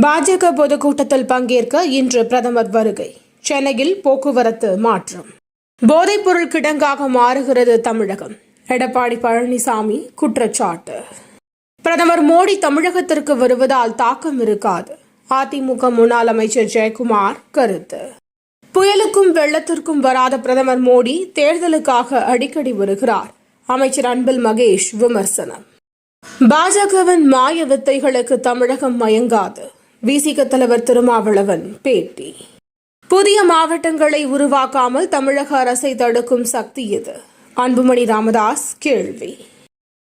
பாஜக பொதுக்கூட்டத்தில் பங்கேற்க இன்று பிரதமர் வருகை. சென்னையில் போக்குவரத்து மாற்றம். போதைப்பொருள் கிடங்காக மாறுகிறது தமிழகம். எடப்பாடி பழனிசாமி குற்றச்சாட்டு. பிரதமர் மோடி தமிழகத்திற்கு வருவதால் தாக்கம் இருக்காது. அதிமுக முன்னாள் அமைச்சர் ஜெயக்குமார் கருத்து. புயலுக்கும் வெள்ளத்திற்கும் வராத பிரதமர் மோடி தேர்தலுக்காக அடிக்கடி வருகிறார். அமைச்சர் அன்பில் மகேஷ் விமர்சனம். பாஜகவின் மாய வித்தைகளுக்கு தமிழகம் மயங்காது. விசிக தலைவர் திருமாவளவன் பேட்டி. புதிய மாவட்டங்களை உருவாக்காமல் தமிழக அரசை தடுக்கும் சக்தி இது அன்புமணி ராமதாஸ் கேள்வி.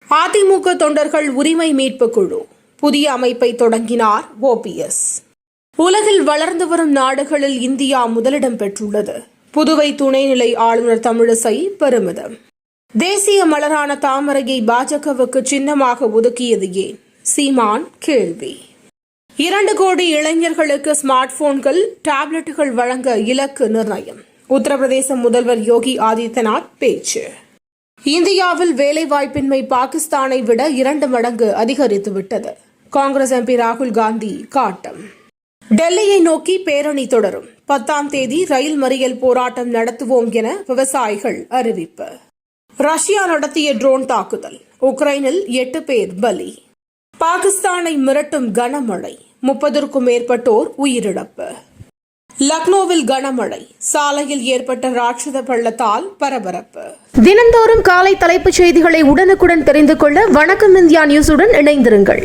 அதிமுக தொண்டர்கள் உரிமை மீட்பு குழு. புதிய அமைப்பை தொடங்கினார் ஓபிஎஸ் உலகில் வளர்ந்து வரும் நாடுகளில் இந்தியா முதலிடம் பெற்றுள்ளது. புதுவை துணைநிலை ஆளுநர் தமிழிசை பெருமிதம். தேசிய மலரான தாமரையை பாஜகவுக்கு சின்னமாக ஒதுக்கியது ஏன்? சீமான் கேள்வி. இரண்டு கோடி இளைஞர்களுக்கு ஸ்மார்ட் போன்கள் டேப்லெட்டுகள் வழங்க இலக்கு நிர்ணயம். உத்தரப்பிரதேச முதல்வர் யோகி ஆதித்யநாத் பேச்சு. இந்தியாவில் வேலைவாய்ப்பின்மை பாகிஸ்தானை விட இரண்டு மடங்கு அதிகரித்துவிட்டது. காங்கிரஸ் எம்பி ராகுல் காந்தி காட்டம். டெல்லியை நோக்கி பேரணி தொடரும். பத்தாம் தேதி ரயில் மறியல் போராட்டம் நடத்துவோம் என விவசாயிகள் அறிவிப்பு. ரஷ்யா நடத்திய ட்ரோன் தாக்குதல். உக்ரைனில் எட்டு பேர் பலி. பாகிஸ்தானை மிரட்டும் கனமழை. முப்பதற்கும் மேற்பட்டோர் உயிரிழப்பு. லக்னோவில் கனமழை. சாலையில் ஏற்பட்ட ராட்சத பள்ளத்தால் பரபரப்பு. தினந்தோறும் காலை தலைப்புச் செய்திகளை உடனுக்குடன் தெரிந்து கொள்ள வணக்கம் இந்தியா நியூஸுடன் இணைந்திருங்கள்.